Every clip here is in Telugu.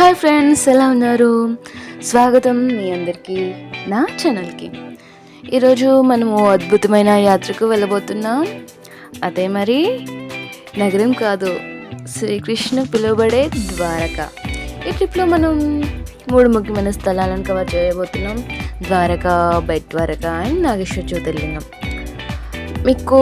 హాయ్ ఫ్రెండ్స్ ఎలా ఉన్నారు? స్వాగతం మీ అందరికీ నా ఛానల్కి. ఈరోజు మనము అద్భుతమైన యాత్రకు వెళ్ళబోతున్నాం. అదే మరి నగరం కాదు శ్రీకృష్ణ పిలువబడే ద్వారక. ఈ ట్రిప్లో మనం మూడు ముఖ్యమైన స్థలాలను కవర్ చేయబోతున్నాం. ద్వారక బెట్ ద్వారక అండ్ నాగేశ్వర జ్యోతిర్లింగం. మీకు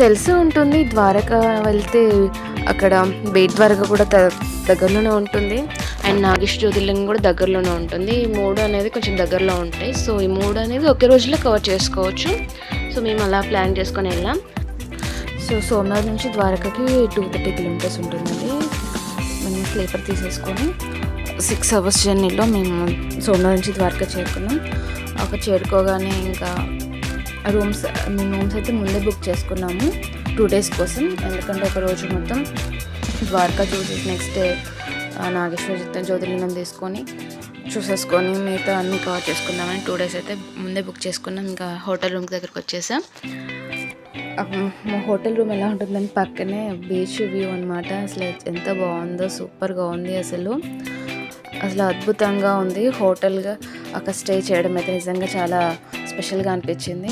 తెలిసి ఉంటుంది. ద్వారక వెళ్తే అక్కడ బేట్ ద్వారక కూడా ద- దగ్గరలోనే ఉంటుంది. అండ్ నాగేశ్వర జ్యోతిర్లింగం కూడా దగ్గరలోనే ఉంటుంది. ఈ మూడు అనేది కొంచెం దగ్గరలో ఉంటాయి. సో ఈ మూడు అనేది ఒకే రోజులో కవర్ చేసుకోవచ్చు. సో మేము అలా ప్లాన్ చేసుకొని వెళ్ళాం. సో సోమనాథ్ నుంచి ద్వారకకి టూ థర్టీ కిలోమీటర్స్ ఉంటుందండి. మేము స్లీపర్ తీసేసుకొని సిక్స్ అవర్స్ జర్నీలో మేము సోమనాథ్ నుంచి ద్వారక చేరుకున్నాం. అక్కడ చేరుకోగానే ఇంకా రూమ్స్ మేము రూమ్స్ అయితే ముందే బుక్ చేసుకున్నాము. టూ డేస్ కోసం. ఎందుకంటే ఒక రోజు మొత్తం ద్వారకా చూసి నెక్స్ట్ డే నాగేశ్వర జ్యోతి- జ్యోతిర్లింగం తీసుకొని చూసేసుకొని మిగతా అన్ని కవర్ చేసుకుందామని టూ డేస్ అయితే ముందే బుక్ చేసుకున్నాం. ఇంకా హోటల్ రూమ్ దగ్గరికి వచ్చేసాం. మా హోటల్ రూమ్ ఎలా ఉంటుందని పక్కనే బీచ్ వ్యూ అనమాట అసలు ఎంత బాగుందో సూపర్గా ఉంది అసలు. అసలు అద్భుతంగా ఉంది. హోటల్గా అక్కడ స్టే చేయడం అయితే నిజంగా చాలా స్పెషల్గా అనిపించింది.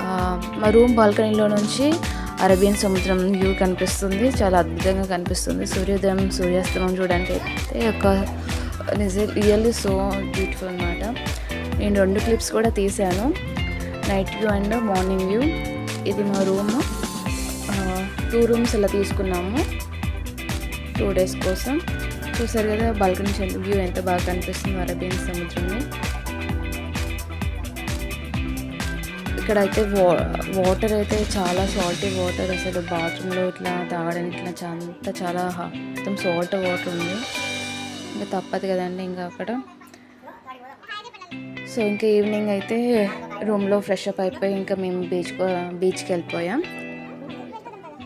ఆ, మా రూమ్ బాల్కనీలో నుంచి అరేబియన్ సముద్రం వ్యూ కనిపిస్తుంది. చాలా అద్భుతంగా కనిపిస్తుంది. సూర్యోదయం సూర్యాస్తమం చూడడానికి అయితే ఒక నిజ రియల్లీ సో బ్యూటిఫుల్ అనమాట నేను రెండు క్లిప్స్ కూడా తీశాను. Night view and morning view. ఇది మా రూమ్. టూ రూమ్స్ ఇలా తీసుకున్నాము. టూ డేస్ కోసం. చూసారు కదా బాల్కనీ వ్యూ ఎంత బాగా కనిపిస్తుంది అరేబియన్ సముద్రంని ఇక్కడ అయితే వా వాటర్ అయితే చాలా సాల్టీ వాటర్ అసలు బాత్రూంలో ఇట్లా తాగడానికి ఇట్లా అంతా చాలా మొత్తం సాల్ట్ వాటర్ ఉంది. ఇంకా తప్పదు కదండి ఇంకా అక్కడ. సో ఇంకా ఈవినింగ్ అయితే రూమ్లో ఫ్రెష్ అప్ అయిపోయి ఇంకా మేము బీచ్ బీచ్కి వెళ్ళిపోయాం.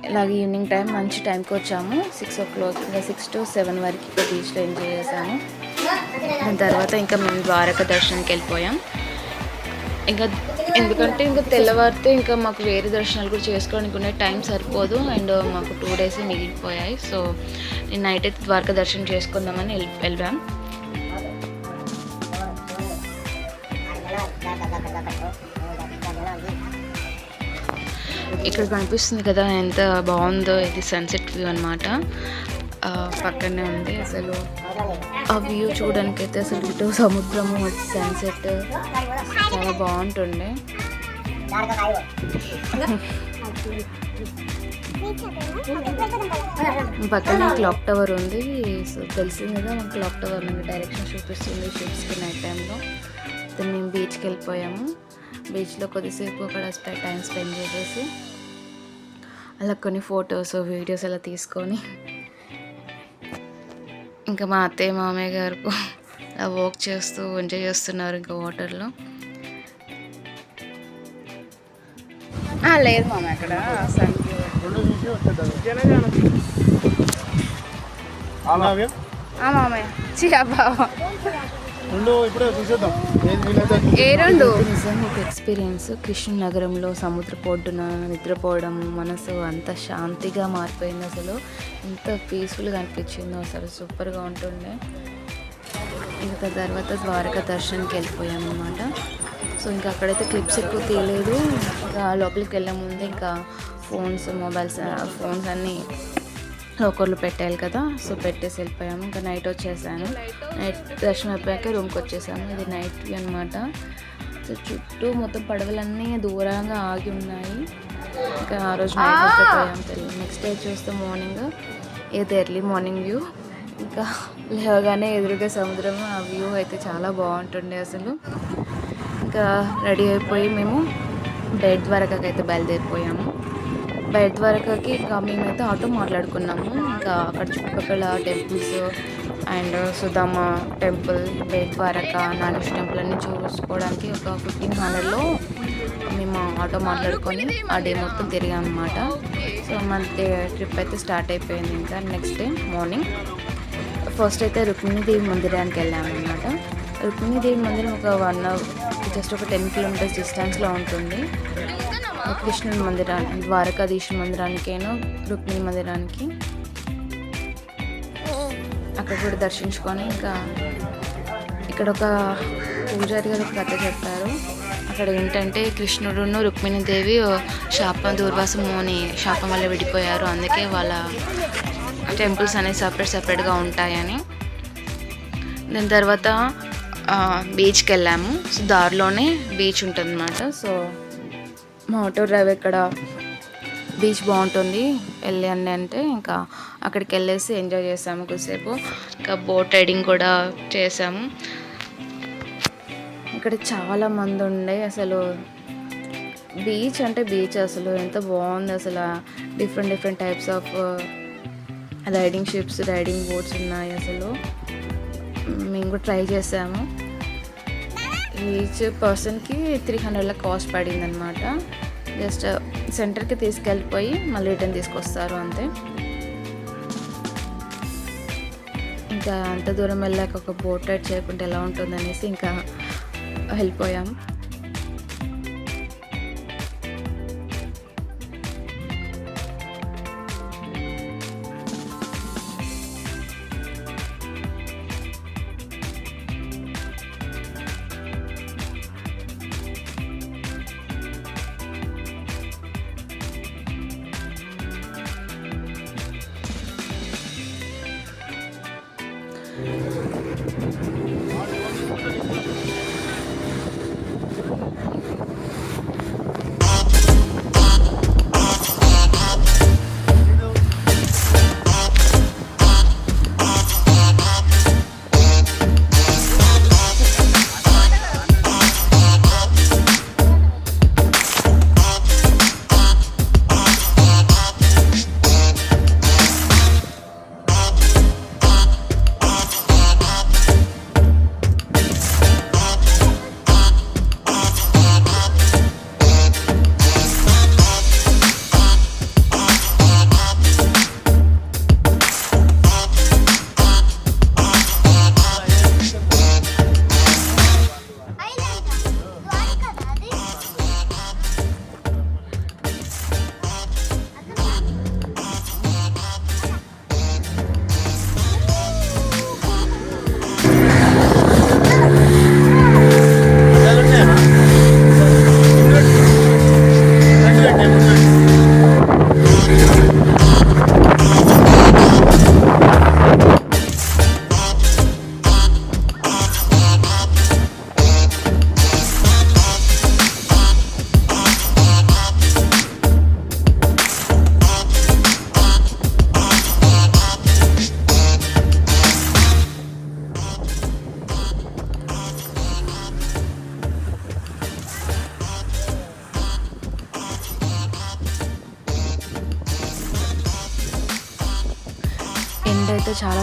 ఇలాగే ఈవినింగ్ టైం మంచి టైంకి వచ్చాము. సిక్స్ ఓ క్లాక్ ఇంకా సిక్స్ టు సెవెన్ వరకు ఇక్కడ బీచ్లో ఎంజాయ్ చేసాము దాని తర్వాత ఇంకా మేము ద్వారక దర్శనానికి వెళ్ళిపోయాం. ఇంకా ఎందుకంటే ఇంకా తెల్లవారితే ఇంకా మాకు వేరే దర్శనాలు కూడా చేసుకోవడానికి ఉండే టైం సరిపోదు. అండ్ మాకు టూ డేస్ మిగిలిపోయాయి. సో నేను నైట్ అయితే ద్వారక దర్శనం చేసుకుందామని వెళ్ళి వెళ్ళాం. ఇక్కడ కనిపిస్తుంది కదా ఎంత బాగుందో ఇది సన్సెట్ వ్యూ అనమాట పక్కనే ఉంది అసలు. ఆ వ్యూ చూడడానికి అయితే అసలు ఇటు సముద్రము సన్సెట్ చాలా బాగుంటుండే. పక్కన క్లాక్ టవర్ ఉంది. సో తెలిసింది కదా క్లాక్ టవర్ నుండి డైరెక్షన్ చూపిస్తుంది. షిప్స్కి నైట్ బీచ్కి వెళ్ళిపోయాము బీచ్లో కొద్దిసేపు అక్కడ టైం స్పెండ్ చేసేసి అలా కొన్ని ఫొటోస్ వీడియోస్ అలా తీసుకొని ఇంకా మా అత్తయ్య మామయ్య గారు అలా వాక్ చేస్తూ ఎంజాయ్ చేస్తున్నారు ఇంకా వాటర్లో. లేదు మామ అక్కడ మామయ్య. చిరా బాబా ఏ రెండు? ఒక ఎక్స్పీరియన్స్ కృష్ణ నగరంలో సముద్ర పొడ్డున నిద్రపోవడం మనసు అంత శాంతిగా మారిపోయింది అసలు. ఎంత పీస్ఫుల్గా అనిపించిందో అసలు. సూపర్గా ఉంటుండే. ఇంకా తర్వాత ద్వారకా దర్శనానికి వెళ్ళిపోయాం అనమాట సో ఇంకా అక్కడైతే క్లిప్స్ ఎక్కువ తీయలేదు. ఇంకా లోపలికి వెళ్ళే ముందు ఇంకా ఫోన్స్ మొబైల్స్ ఫోన్స్ అన్నీ లోకర్లు పెట్టాలి కదా సో పెట్టేసి వెళ్ళిపోయాము. ఇంకా నైట్ వచ్చేసాను. నైట్ దర్శనం అయిపోయాక రూమ్కి వచ్చేసాము. ఇది నైట్ అనమాట సో చుట్టూ మొత్తం పడవలన్నీ దూరంగా ఆగి ఉన్నాయి. ఇంకా ఆ రోజు నైట్ వచ్చేపోయాము తెలియదు నెక్స్ట్ డే చూస్తే మార్నింగ్ ఏది ఎర్లీ మార్నింగ్ వ్యూ ఇంకా లేవగానే ఎదురుగా సముద్రం ఆ వ్యూ అయితే చాలా బాగుంటుండే అసలు. ఇంకా రెడీ అయిపోయి మేము బెడ్ ద్వారకాకి అయితే బయలుదేరిపోయాము. బయట ద్వారకాకి ఇంకా మేమైతే ఆటో మాట్లాడుకున్నాము. ఇంకా అక్కడ చుట్టుపక్కల temples and Sudama temple Bet Dwarka Nageshwara temple అన్నీ చూసుకోవడానికి ఒక ఫిఫ్టీన్ హండ్రెడ్లో మేము ఆటో మాట్లాడుకొని ఆ డే మొత్తం తిరిగాం అనమాట సో మన ట్రిప్ అయితే స్టార్ట్ అయిపోయింది ఇంకా. నెక్స్ట్ డే మార్నింగ్ ఫస్ట్ అయితే రుక్మిణీదేవి మందిరానికి వెళ్ళాము అనమాట రుక్మిణీదేవి మందిరం ఒక వన్ అవర్ జస్ట్ ఒక టెన్ కిలోమీటర్స్ డిస్టెన్స్లో ఉంటుంది. కృష్ణుని మందిరానికి ద్వారకాధీశుని మందిరానికేనో రుక్మిణి మందిరానికి అక్కడ కూడా దర్శించుకొని ఇంకా ఇక్కడ ఒక పూజారి గారు ఒక కథ చెప్పారు. అక్కడ ఏంటంటే కృష్ణుడును రుక్మిణీదేవి శాపం దూర్వాసము అని శాపం వల్ల విడిపోయారు. అందుకే వాళ్ళ టెంపుల్స్ అనేవి సపరేట్ సపరేట్గా ఉంటాయని. దాని తర్వాత బీచ్కి వెళ్ళాము. సో దారిలోనే బీచ్ ఉంటుంది అన్నమాట సో మా ఆటో డ్రైవర్ ఇక్కడ బీచ్ బాగుంటుంది. వెళ్ళండి అంటే ఇంకా అక్కడికి వెళ్ళేసి ఎంజాయ్ చేసాము కొద్దిసేపు. ఇంకా బోట్ రైడింగ్ కూడా చేసాము. ఇక్కడ చాలా మంది ఉండే అసలు. బీచ్ అంటే బీచ్ అసలు. ఎంత బాగుంది అసలు. Different different types of riding ships riding boats ఉన్నాయి అసలు. మేము కూడా ట్రై చేసాము. ఈచ్ పర్సన్కి త్రీ హండ్రెడ్ల కాస్ట్ పడింది అనమాట జస్ట్ సెంటర్కి తీసుకెళ్ళిపోయి మళ్ళీ రిటర్న్ తీసుకొస్తారు అంతే. ఇంకా అంత దూరం వెళ్ళాక ఒక బోట్ రైడ్ చేయకుంటే ఎలా ఉంటుంది అనేసి ఇంకా వెళ్ళిపోయాం.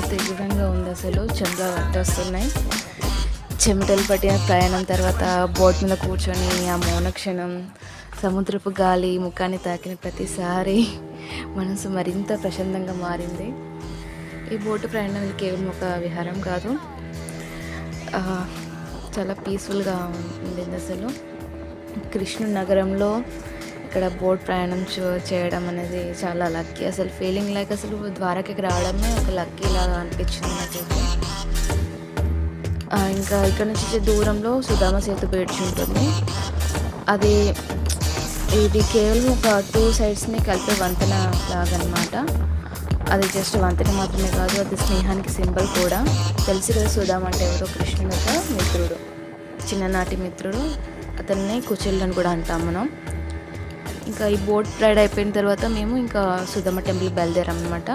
తీవ్రంగా ఉంది అసలు. చెమటలు పట్టేస్తున్నాయి చెమటలు పట్టిన ప్రయాణం తర్వాత బోట్ మీద కూర్చొని ఆ మౌనక్షణం సముద్రపు గాలి ముఖాన్ని తాకిన ప్రతిసారి మనసు మరింత ప్రశాంతంగా మారింది. ఈ బోటు ప్రయాణం కేవలం ఒక విహారం కాదు. చాలా పీస్ఫుల్గా ఉండింది అసలు. కృష్ణుడి నగరంలో ఇక్కడ బోట్ ప్రయాణం చూ- చేయడం అనేది చాలా లక్కీ అసలు ఫీలింగ్ లైక్ అసలు ద్వారకకి రావడమే ఒక లక్కీ లాగా అనిపించింది నాకైతే. ఇంకా ఇక్కడ నుంచి దూరంలో సుధామ సేతు బ్రిడ్జ్ ఉంటుంది. అది ఇది కేవలం ఒక టూ సైడ్స్ని కలిపే వంతెన లాగనమాట. అది జస్ట్ వంతెన మాత్రమే కాదు అది స్నేహానికి సింబల్ కూడా. తెలిసి కదా సుధామ అంటే ఎవరో కృష్ణుడు మిత్రుడు. చిన్ననాటి మిత్రుడు. అతన్ని కుచిళ్ళని కూడా అంటాం మనం. ఇంకా ఈ బోట్ రైడ్ అయిపోయిన తర్వాత మేము ఇంకా సుధమ్మ టెంపుల్కి బయలుదేరాం అనమాట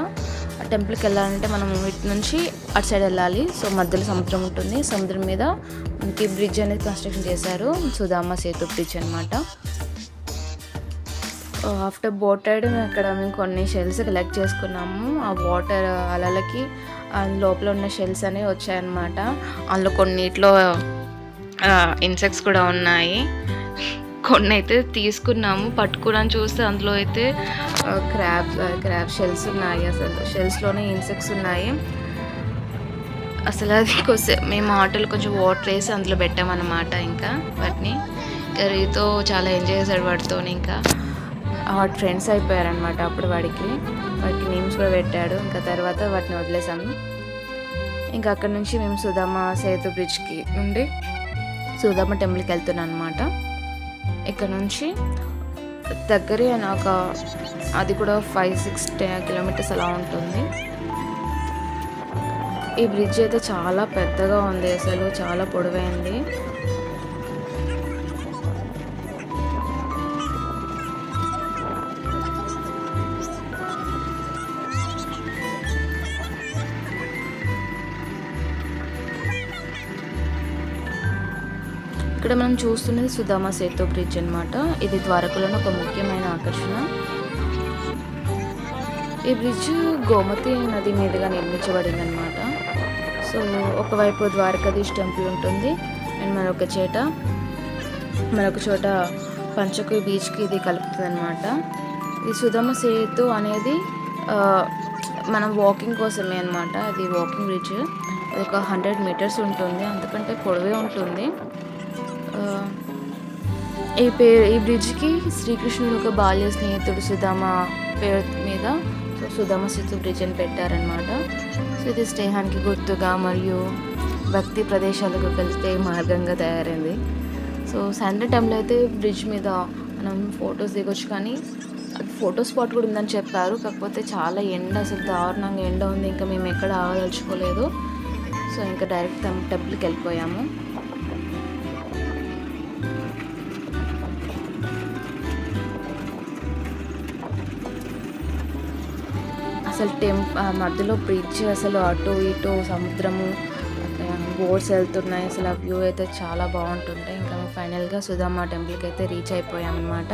ఆ టెంపుల్కి వెళ్ళాలంటే మనం ఇటు నుంచి అటు సైడ్ వెళ్ళాలి. సో మధ్యలో సముద్రం ఉంటుంది. సముద్రం మీద మనకి బ్రిడ్జ్ అనేది కన్స్ట్రక్షన్ చేశారు. సుధామ సేతు బ్రిడ్జ్ అనమాట ఆఫ్టర్ బోట్ రైడ్ అక్కడ మేము కొన్ని షెల్స్ కలెక్ట్ చేసుకున్నాము. ఆ వాటర్ అలలకి లోపల ఉన్న షెల్స్ అనేవి వచ్చాయన్నమాట. అందులో కొన్నిట్లో ఇన్సెక్ట్స్ కూడా ఉన్నాయి. కొన్ని అయితే తీసుకున్నాము. పట్టుకున్నాను చూస్తే అందులో అయితే క్రాబ్ క్రాబ్ షెల్స్ ఉన్నాయి అసలు. షెల్స్లోనే ఇన్సెక్ట్స్ ఉన్నాయి. అసలు అది కొంచెం మేము ఆటోలో కొంచెం వాటర్ వేసి అందులో పెట్టామన్నమాట ఇంకా వాటిని. కర్రీతో చాలా ఎంజాయ్ చేశాడు వాటితో ఇంకా. వాటి ఫ్రెండ్స్ అయిపోయారనమాట అప్పుడు వాడికి. వాడికి నేమ్స్ కూడా పెట్టాడు. ఇంకా తర్వాత వాటిని వదిలేసాము ఇంకా అక్కడ నుంచి మేము సుధామ సేతు బ్రిడ్జ్కి నుండి సుధామ టెంపుల్కి వెళ్తున్నాం అనమాట ఇక్కడ నుంచి దగ్గరే అని ఒక అది కూడా ఫైవ్ సిక్స్ టెన్ కిలోమీటర్స్ అలా ఉంటుంది. ఈ బ్రిడ్జ్ అయితే చాలా పెద్దగా ఉంది అసలు చాలా పొడవైంది. ఇక్కడ మనం చూస్తున్నది సుధామ సేతు బ్రిడ్జ్ అన్నమాట. ఇది ద్వారకలోని ఒక ముఖ్యమైన ఆకర్షణ. ఈ బ్రిడ్జ్ గోమతి నది మీదుగా నిర్మించబడింది అనమాట సో ఒకవైపు ద్వారకాధీష్ టెంపుల్ ఉంటుంది. అండ్ మరొక చేట మరొక చోట పంచకు బీచ్కి ఇది కలుపుతుంది అనమాట ఈ సుధమ సేతు అనేది ఆ, మనం వాకింగ్ కోసమే అనమాట అది వాకింగ్ బ్రిడ్జ్. అది ఒక హండ్రెడ్ మీటర్స్ ఉంటుంది. అందుకంటే పొడవే ఉంటుంది. ఈ పేరు ఈ బ్రిడ్జ్కి శ్రీకృష్ణుడు ఒక బాల్య స్నేహితుడు సుధామ పేరు మీద సో సుధామ సేతు బ్రిడ్జ్ అని పెట్టారనమాట సో ఇది స్నేహానికి గుర్తుగా మరియు భక్తి ప్రదేశాలకు వెళ్తే మార్గంగా తయారైంది. సో సాయంత్రం టైంలో అయితే బ్రిడ్జ్ మీద మనం ఫొటోస్ దిగొచ్చు కానీ అది ఫోటో స్పాట్ కూడా ఉందని చెప్పారు. కాకపోతే చాలా ఎండ అసలు దారుణంగా ఎండ ఉంది. ఇంకా మేము ఎక్కడ ఆగదలుచుకోలేదు. సో ఇంకా డైరెక్ట్ టెంపుల్కి వెళ్ళిపోయాము. అసలు టెంప్ మధ్యలో బ్రిడ్జ్ అసలు అటు ఇటు సముద్రము బోట్స్ వెళ్తున్నాయి. అసలు ఆ వ్యూ అయితే చాలా బాగుంటుంటాయి ఇంకా ఫైనల్గా సుధామ టెంపుల్కి అయితే రీచ్ అయిపోయామన్నమాట.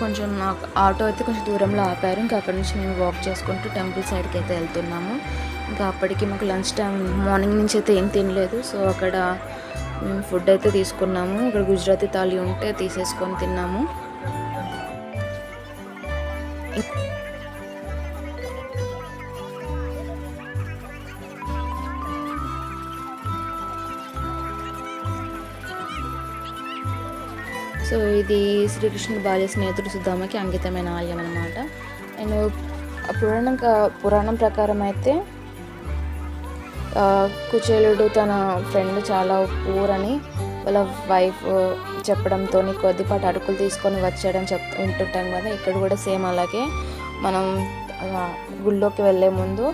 కొంచెం నాకు ఆటో అయితే కొంచెం దూరంలో ఆపారు. ఇంకా అక్కడ నుంచి మేము వాక్ చేసుకుంటూ టెంపుల్ సైడ్కి అయితే వెళ్తున్నాము. ఇంకా అప్పటికి మాకు లంచ్ టైం మార్నింగ్ నుంచి అయితే ఏం తినలేదు. సో అక్కడ మేము ఫుడ్ అయితే తీసుకున్నాము. ఇక్కడ గుజరాతీ థాలీ ఉంటే తీసేసుకొని తిన్నాము. సో ఇది శ్రీకృష్ణుడు బాల్య స్నేహితుడు సుధామకి అంకితమైన ఆలయం అనమాట నేను పురాణం పురాణం ప్రకారం అయితే కుచేలుడు తన ఫ్రెండ్ చాలా ఊరని వాళ్ళ వైఫ్ చెప్పడంతో కొద్దిపాటి అడుగులు తీసుకొని వచ్చాడని చెప్ వింటుంటాం కదా ఇక్కడ కూడా సేమ్ అలాగే. మనం గుళ్ళోకి వెళ్ళే ముందు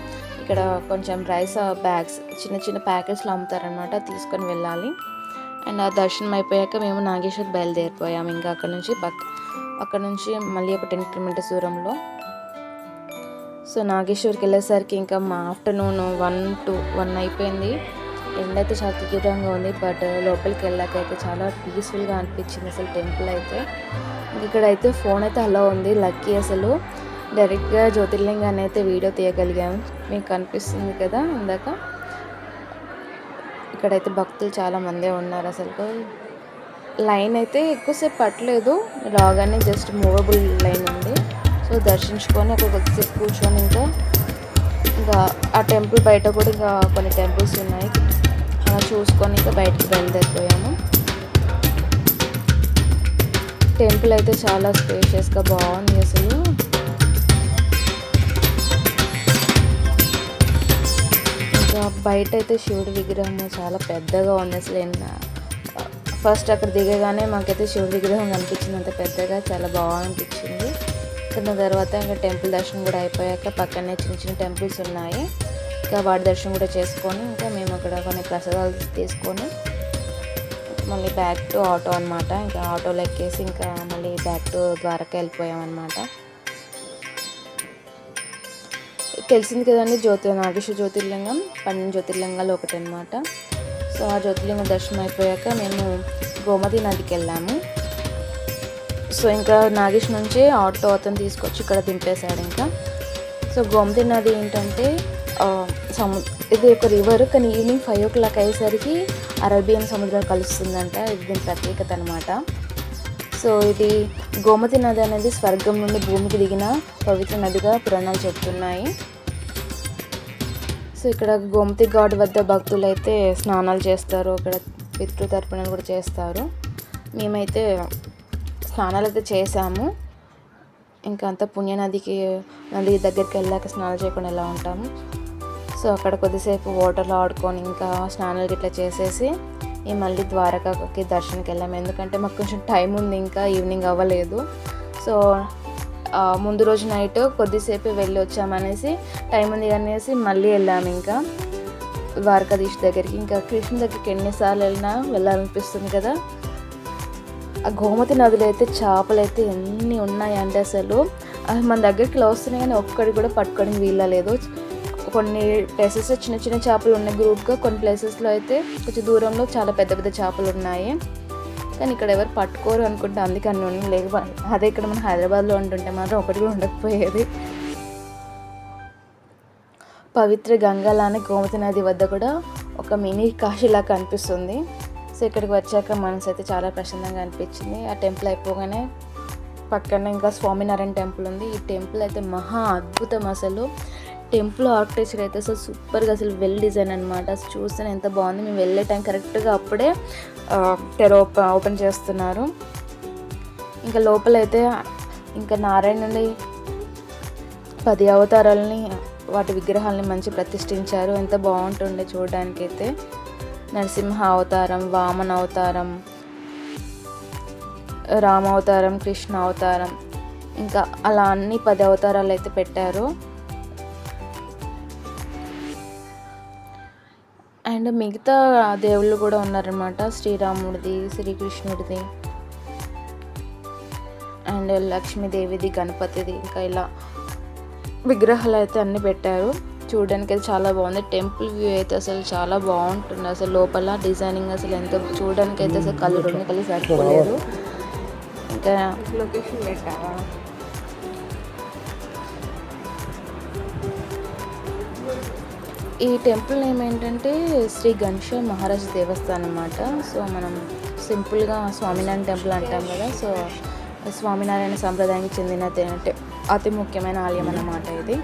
ఇక్కడ కొంచెం రైస్ బ్యాగ్స్ చిన్న చిన్న ప్యాకెట్స్లో అమ్ముతారనమాట తీసుకొని వెళ్ళాలి. అండ్ ఆ దర్శనం అయిపోయాక మేము నాగేశ్వర్ బయలుదేరిపోయాము ఇంకా అక్కడ నుంచి పక్క అక్కడ నుంచి మళ్ళీ ఒక టెన్ కిలోమీటర్స్ దూరంలో. సో నాగేశ్వర్కి వెళ్ళేసరికి ఇంకా మా ఆఫ్టర్నూన్ వన్ టు వన్ అయిపోయింది. ఎండ అయితే చాలా తీవ్రంగా ఉంది బట్ లోపలికి వెళ్ళాక అయితే చాలా పీస్ఫుల్గా అనిపించింది అసలు టెంపుల్ అయితే. ఇక్కడైతే ఫోన్ అయితే అలా ఉంది లక్కీ అసలు. డైరెక్ట్గా జ్యోతిర్లింగాన్ని అయితే వీడియో తీయగలిగాం. మీకు కనిపిస్తుంది కదా ఇందాక. ఇక్కడైతే భక్తులు చాలా మందే ఉన్నారు అసలు. లైన్ అయితే ఎక్కువసేపు పట్టలేదు రాగానే జస్ట్ మూవబుల్ లైన్ ఉంది. సో దర్శించుకొని ఒక కొద్దిసేపు కూర్చొని ఇంకా ఇంకా ఆ టెంపుల్ బయట కూడా ఇంకా కొన్ని టెంపుల్స్ ఉన్నాయి. అలా చూసుకొని ఇంకా బయటికి బయలుదేరిపోయాము. టెంపుల్ అయితే చాలా స్పేషియస్గా బాగుంది అసలు. ఇంకా బయట అయితే శివుడి విగ్రహం చాలా పెద్దగా ఉంది అసలు. ఫస్ట్ అక్కడ దిగగానే మాకైతే శివుడి విగ్రహం కనిపించింది అంత పెద్దగా చాలా బాగా అనిపించింది. దాని తర్వాత ఇంకా టెంపుల్ దర్శనం కూడా అయిపోయాక పక్కనే చిన్న చిన్న టెంపుల్స్ ఉన్నాయి. ఇంకా వాటి దర్శనం కూడా చేసుకొని ఇంకా మేము అక్కడ కొన్ని ప్రసాదాలు తీసుకొని మళ్ళీ బ్యాక్ టు ఆటో అనమాట ఇంకా ఆటోలో ఎక్కేసి ఇంకా మళ్ళీ బ్యాక్ టు ద్వారకా వెళ్ళిపోయామన్నమాట. తెలిసింది కదండి జ్యోతి నాగేశ్వర జ్యోతిర్లింగం పన్నెండు జ్యోతిర్లింగాలు ఒకటి అనమాట సో ఆ జ్యోతిర్లింగం దర్శనం అయిపోయాక మేము గోమతి నదికి వెళ్ళాము. సో ఇంకా నాగేష్ నుంచి ఆటో అతను తీసుకొచ్చి ఇక్కడ దింపేశాడు ఇంకా. సో గోమతి నది ఏంటంటే సము ఇది ఒక రివర్ కానీ ఈవినింగ్ ఫైవ్ ఓ క్లాక్ అయ్యేసరికి అరేబియన్ సముద్రం కలుస్తుందంట. ఇది దీని ప్రత్యేకత అనమాట సో ఇది గోమతి నది అనేది స్వర్గం నుండి భూమికి దిగిన పవిత్ర నదిగా పురాణాలు చెప్తున్నాయి. సో ఇక్కడ గోమతి ఘాట్ వద్ద భక్తులు అయితే స్నానాలు చేస్తారు. ఇక్కడ పితృతర్పణలు కూడా చేస్తారు. మేమైతే స్నానాలు అయితే చేసాము ఇంకా అంతా పుణ్యనదికి నది దగ్గరికి వెళ్ళాక స్నానాలు చేయకుండా ఎలా ఉంటాము. సో అక్కడ కొద్దిసేపు వాటర్లో ఆడుకొని ఇంకా స్నానాలు ఇట్లా చేసేసి ఈ మళ్ళీ ద్వారకాకి దర్శనకి వెళ్ళాము. ఎందుకంటే మాకు కొంచెం టైం ఉంది ఇంకా ఈవినింగ్ అవ్వలేదు. సో ముందు రోజు నైట్ కొద్దిసేపు వెళ్ళి వచ్చామనేసి టైం ఉంది అనేసి మళ్ళీ వెళ్ళాము ఇంకా. ద్వారకాధీష్ దగ్గరికి ఇంకా కృష్ణ దగ్గరికి ఎన్నిసార్లు వెళ్ళినా వెళ్ళాలనిపిస్తుంది కదా. ఆ గోమతి నదిలో అయితే చేపలు అయితే ఎన్ని ఉన్నాయంటే అసలు. అవి మన దగ్గరికి వస్తున్నాయి కానీ ఒక్కడి కూడా పట్టుకోవడానికి వీలలేదు కొన్ని ప్లేసెస్ చిన్న చిన్న చేపలు ఉన్నాయి గ్రూప్గా కొన్ని ప్లేసెస్లో అయితే కొంచెం దూరంలో చాలా పెద్ద పెద్ద చేపలు ఉన్నాయి. కానీ ఇక్కడ ఎవరు పట్టుకోరు అనుకుంటే అందుకే అన్ని ఉన్నాయి. అదే ఇక్కడ మన హైదరాబాద్లో ఉంటుంటే మాత్రం ఒకటి కూడా ఉండకపోయేది. పవిత్ర గంగాలానే గోమతి నది వద్ద కూడా ఒక మినీ కాశీలా కనిపిస్తుంది. సో ఇక్కడికి వచ్చాక మనసు అయితే చాలా ప్రశాంతంగా అనిపించింది. ఆ టెంపుల్ అయిపోగానే పక్కన ఇంకా స్వామినారాయణ టెంపుల్ ఉంది. ఈ టెంపుల్ అయితే మహా అద్భుతం అసలు. టెంపుల్ ఆర్కిటెక్చర్ అయితే అసలు సూపర్గా అసలు వెల్ డిజైన్ అనమాట అసలు చూస్తే ఎంత బాగుంది. మేము వెళ్ళే టైం కరెక్ట్గా అప్పుడే తెర ఓపెన్ చేస్తున్నారు. ఇంకా లోపలైతే ఇంకా నారాయణ నుండి పది అవతారాలని వాటి విగ్రహాలని మంచి ప్రతిష్ఠించారు. ఎంత బాగుంటుండే చూడడానికైతే. అయితే నరసింహ అవతారం వామన అవతారం రామ అవతారం కృష్ణ అవతారం ఇంకా అలా అన్ని పది అవతారాలు అయితే పెట్టారు. అండ్ మిగతా దేవుళ్ళు కూడా ఉన్నారనమాట శ్రీరాముడిది శ్రీకృష్ణుడిది అండ్ లక్ష్మీదేవిది గణపతిది ఇంకా ఇలా విగ్రహాలు అయితే అన్ని పెట్టారు. చూడడానికి అయితే చాలా బాగుంది. టెంపుల్ వ్యూ అయితే అసలు చాలా బాగుంటుంది. అసలు లోపల డిజైనింగ్ అసలు ఎంత చూడడానికి అయితే అసలు కళ్ళు రెండు కళ్ళు సరిపోలేదు ఇంకా లొకేషన్ పెట్టావా ఈ టెంపుల్ నేమ్ ఏంటంటే శ్రీ గణేష మహారాజ్ దేవస్థానం అన్నమాట. సో మనం సింపుల్గా స్వామినారాయణ టెంపుల్ అంటాం కదా. సో స్వామినారాయణ సంప్రదాయానికి చెందిన అతి ముఖ్యమైన ఆలయం అన్నమాట ఇది.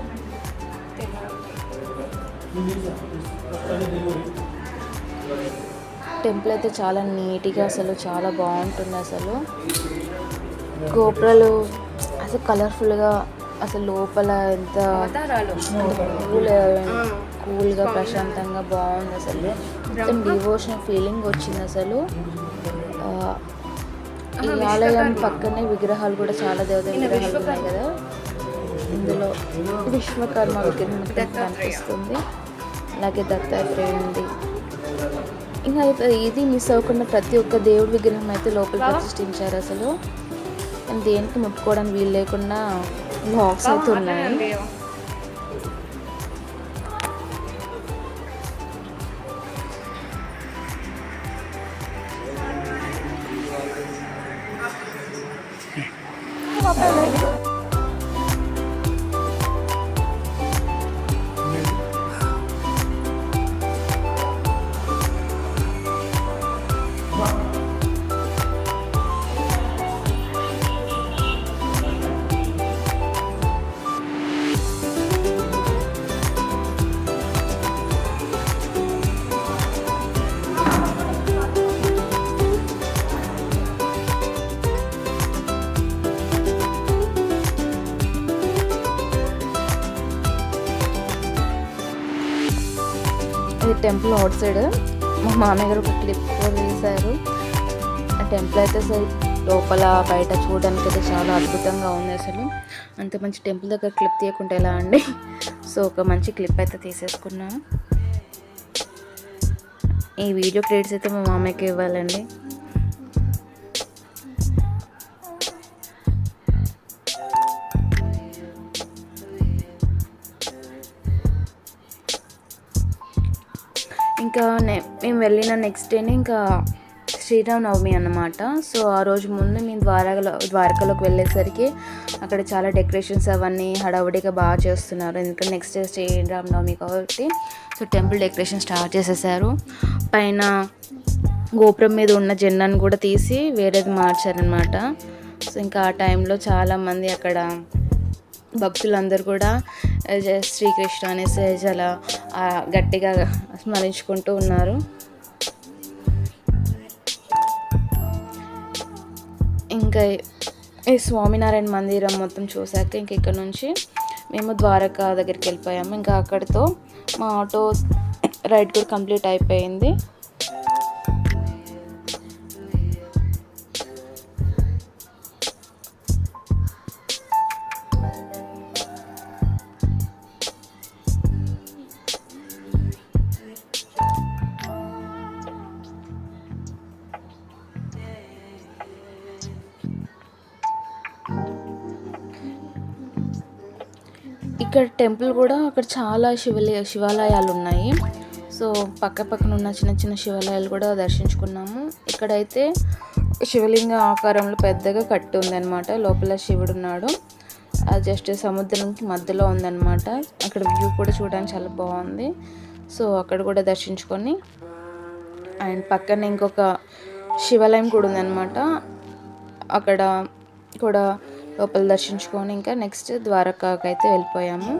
టెంపుల్ అయితే చాలా నీట్గా అసలు చాలా బాగుంటుంది అసలు. గోపురాలు అసలు కలర్ఫుల్గా అసలు లోపల ఎంత కూల్ కూల్గా ప్రశాంతంగా బాగుంది అసలు. మొత్తం డివోషన్ ఫీలింగ్ వచ్చింది అసలు. ఈ ఆలయం పక్కనే విగ్రహాలు కూడా చాలా దేవత విగ్రహాలు ఉన్నాయి కదా. ఇందులో విశ్వకర్మ విగ్రహం కనిపిస్తుంది. అలాగే దత్తాత్రేయుంది ఇంకా అయితే ఇది మిస్ అవ్వకుండా ప్రతి ఒక్క దేవుడి విగ్రహం అయితే లోపల ప్రతిష్ఠించారు అసలు. దేనికి ముట్టుకోవడానికి వీలు లేకుండా లాక్స్ అయితే ఉన్నాయి. అవుట్ సైడ్ మా మామయ్య గారు ఒక క్లిప్ తీశారు. ఆ టెంపుల్ అయితే అసలు లోపల బయట చూడడానికి అయితే చాలా అద్భుతంగా ఉంది అసలు. అంత మంచి టెంపుల్ దగ్గర క్లిప్ తీయకుండా ఎలా అండి? సో ఒక మంచి క్లిప్ అయితే తీసేసుకున్నాను ఈ వీడియో క్రెడిట్స్ అయితే మా మామయ్యకి ఇవ్వాలండి. ఇంకా మేము వెళ్ళిన నెక్స్ట్ డేనే ఇంకా శ్రీరామ్ నవమి అన్నమాట. సో ఆ రోజు ముందు మేము ద్వారకలో ద్వారకలోకి వెళ్ళేసరికి అక్కడ చాలా డెకరేషన్స్ అవన్నీ హడావుడిగా బాగా చేస్తున్నారు. ఎందుకంటే నెక్స్ట్ డే శ్రీరామ్ నవమి కాబట్టి సో టెంపుల్ డెకరేషన్ స్టార్ట్ చేసేసారు. పైన గోపురం మీద ఉన్న జెండాను కూడా తీసి వేరేది మార్చారనమాట సో ఇంకా ఆ టైంలో చాలామంది అక్కడ భక్తులందరూ కూడా జయ శ్రీకృష్ణ అనేసి చాలా గట్టిగా స్మరించుకుంటూ ఉన్నారు. ఇంకా ఈ స్వామినారాయణ మందిరం మొత్తం చూశాక ఇంక ఇక్కడ నుంచి మేము ద్వారకా దగ్గరికి వెళ్ళిపోయాము. ఇంకా అక్కడితో మా ఆటో రైడ్ కూడా కంప్లీట్ అయిపోయింది. ఇక్కడ టెంపుల్ కూడా అక్కడ చాలా శివలయ శివాలయాలు ఉన్నాయి. సో పక్క పక్కన ఉన్న చిన్న చిన్న శివాలయాలు కూడా దర్శించుకున్నాము. ఇక్కడైతే శివలింగ ఆకారంలో పెద్దగా కట్టి ఉందన్నమాట. లోపల శివుడు ఉన్నాడు. అది జస్ట్ సముద్రంకి మధ్యలో ఉందన్నమాట. అక్కడ వ్యూ కూడా చూడడానికి చాలా బాగుంది. సో అక్కడ కూడా దర్శించుకొని అండ్ పక్కన ఇంకొక శివాలయం కూడా ఉందన్నమాట. అక్కడ కూడా లోపల దర్శించుకొని ఇంకా నెక్స్ట్ ద్వారకాకి అయితే వెళ్ళిపోయాము.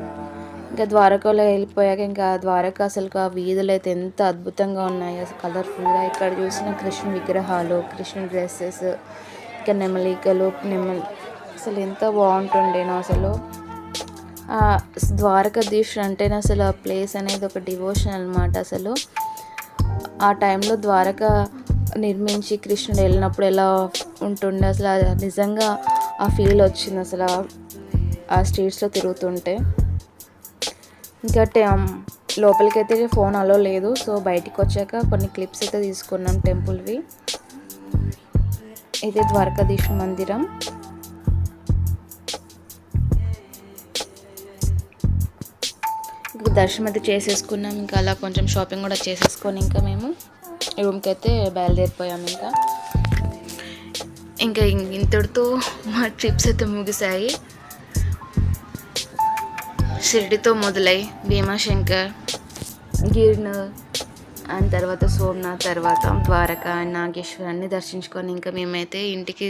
ఇంకా ద్వారకాలో వెళ్ళిపోయాక ఇంకా ద్వారక అసలు ఆ వీధులు అయితే ఎంత అద్భుతంగా ఉన్నాయి అసలు కలర్ఫుల్గా ఇక్కడ చూసిన కృష్ణ విగ్రహాలు కృష్ణ డ్రెస్సెస్ ఇంకా నెమలికలు నెమలి అసలు ఎంత బాగుంటుండేనో అసలు. ద్వారకాధీష్ అంటేనే అసలు ఆ ప్లేస్ అనేది ఒక డివోషన్ అనమాట అసలు. ఆ టైంలో ద్వారక నిర్మించి కృష్ణుడు వెళ్ళినప్పుడు ఎలా ఉంటుండే అసలు నిజంగా ఆ ఫీల్ వచ్చింది అసలు ఆ- స్ట్రీట్స్లో తిరుగుతుంటే. ఇంకా టెం- లోపలికి అయితే ఫోన్ అలో లేదు. సో బయటికి వచ్చాక కొన్ని క్లిప్స్ అయితే తీసుకున్నాం టెంపుల్వి. ఇది ద్వారకాధీశ మందిరం. ఇంకా దర్శనం అయితే చేసేసుకున్నాం. ఇంకా అలా కొంచెం షాపింగ్ కూడా చేసేసుకొని ఇంకా మేము. రూమ్కి అయితే బయలుదేరిపోయాము ఇంకా. ఇంకా ఇంతటితో మా ట్రిప్స్ అయితే ముగిశాయి. షిరిడితో మొదలై భీమాశంకర్ గిర్నర్ అండ్ తర్వాత సోమనాథ్ తర్వాత ద్వారకా నాగేశ్వర్ అన్ని దర్శించుకొని ఇంకా మేమైతే ఇంటికి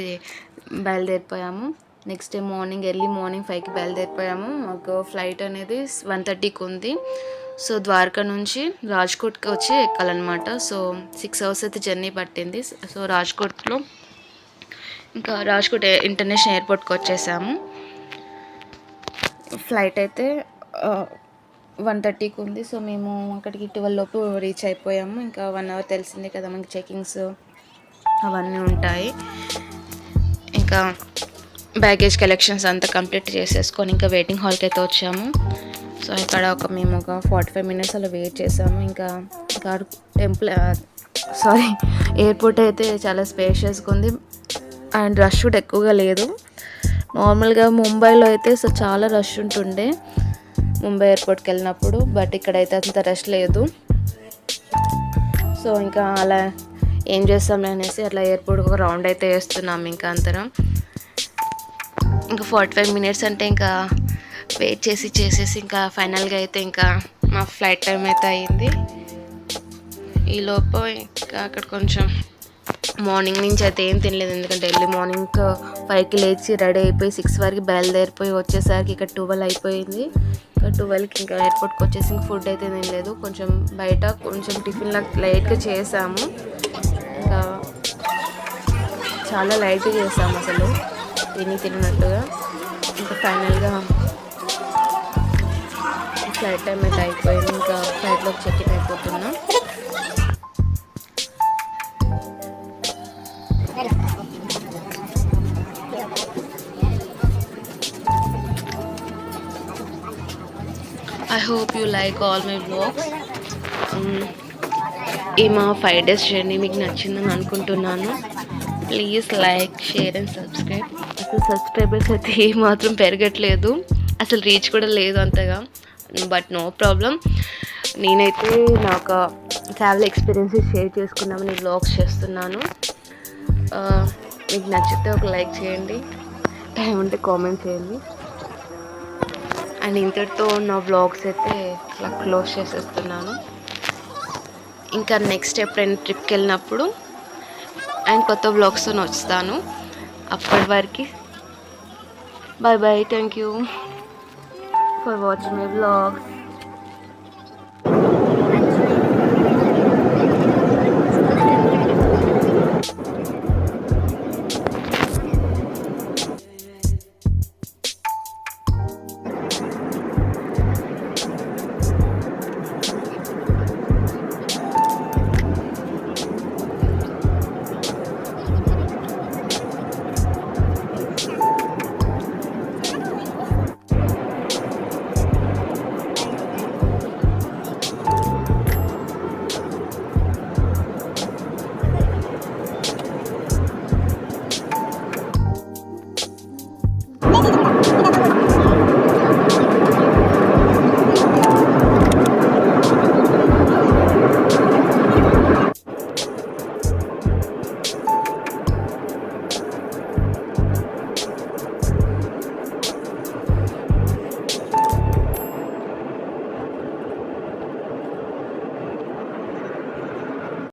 బయలుదేరిపోయాము. Next day morning early morning ఫైవ్కి బయలుదేరిపోయాము. మాకు ఫ్లైట్ అనేది వన్ థర్టీకి ఉంది. సో ద్వారకా నుంచి రాజ్కోట్కి వచ్చి ఎక్కాలన్నమాట. సో సిక్స్ అవర్స్ అయితే జర్నీ పట్టింది. సో రాజ్కోట్లో ఇంకా రాజ్కోట్ ఇంటర్నేషనల్ ఎయిర్పోర్ట్కి వచ్చేసాము. ఫ్లైట్ అయితే వన్ థర్టీకి ఉంది. సో మేము అక్కడికి ట్వెల్వ్ లోపు రీచ్ అయిపోయాము. ఇంకా వన్ అవర్ తెలిసిందే కదా మనకి చెకింగ్స్ అవన్నీ ఉంటాయి. ఇంకా బ్యాగేజ్ కలెక్షన్స్ అంతా కంప్లీట్ చేసేసుకొని ఇంకా వెయిటింగ్ హాల్కి అయితే వచ్చాము. సో ఇక్కడ ఒక మేము ఒక ఫార్టీ ఫైవ్ మినిట్స్ అలా వెయిట్ చేసాము. ఇంకా ఇంకా టెంపుల్ సారీ ఎయిర్పోర్ట్ అయితే చాలా స్పేషియస్గా ఉంది. అండ్ రష్ కూడా ఎక్కువగా లేదు. నార్మల్గా ముంబైలో అయితే సో చాలా రష్ ఉంటుండే. ముంబై ఎయిర్పోర్ట్కి వెళ్ళినప్పుడు బట్ ఇక్కడైతే అంత రష్ లేదు. సో ఇంకా అలా ఏం చేస్తాంలే అనేసి అట్లా ఎయిర్పోర్ట్ ఒక రౌండ్ అయితే వేస్తున్నాం ఇంకా అంతరం ఇంకా ఫార్టీ ఫైవ్ మినిట్స్ అంటే ఇంకా వెయిట్ చేసి చేసేసి ఇంకా ఫైనల్గా అయితే ఇంకా మా ఫ్లైట్ టైం అయితే అయ్యింది ఈ ఇంకా అక్కడ కొంచెం మార్నింగ్ నుంచి అయితే ఏం తినలేదు. ఎందుకంటే ఎర్లీ మార్నింగ్ ఫైవ్కి లేచి రెడీ అయిపోయి సిక్స్ వరకు బయలుదేరిపోయి వచ్చేసరికి ఇక్కడ ట్వెల్వ్ అయిపోయింది. ఇంకా ట్వెల్వ్కి ఇంకా ఎయిర్పోర్ట్కి వచ్చేసి ఇంక ఫుడ్ అయితే తినలేదు. కొంచెం బయట కొంచెం టిఫిన్ లైట్గా చేసాము. ఇంకా చాలా లైట్గా చేసాము అసలు. తిని తిన్నట్టుగా. ఇంకా ఫైనల్గా ఫ్లైట్ టైం అయితే అయిపోయింది. ఇంకా ఫ్లైట్లోకి చెక్ ఇన్ అయిపోతున్నాం. I hope you like all my blogs ఈ మా ఫైవ్ డేస్ జర్నీ మీకు నచ్చిందని అనుకుంటున్నాను. Please like share and subscribe అసలు సబ్స్క్రైబర్స్ అయితే ఏ మాత్రం పెరగట్లేదు. అసలు రీచ్ కూడా లేదు అంతగా. బట్ నో ప్రాబ్లం నేనైతే నాకు ట్రావెల్ ఎక్స్పీరియన్సెస్ షేర్ చేసుకున్నామని బ్లాగ్స్ చేస్తున్నాను. Uh, మీకు నచ్చితే ఒక లైక్ చేయండి. టైం ఉంటే కామెంట్ చేయండి. అండ్ ఇంతటితో నా వ్లాగ్స్ అయితే ఇట్లా క్లోజ్ చేసేస్తున్నాను. ఇంకా నెక్స్ట్ ఎప్పుడైనా ట్రిప్కి వెళ్ళినప్పుడు అండ్ కొత్త బ్లాగ్స్తో వస్తాను. అప్పటి వరకు bye bye thank you for watching my blogs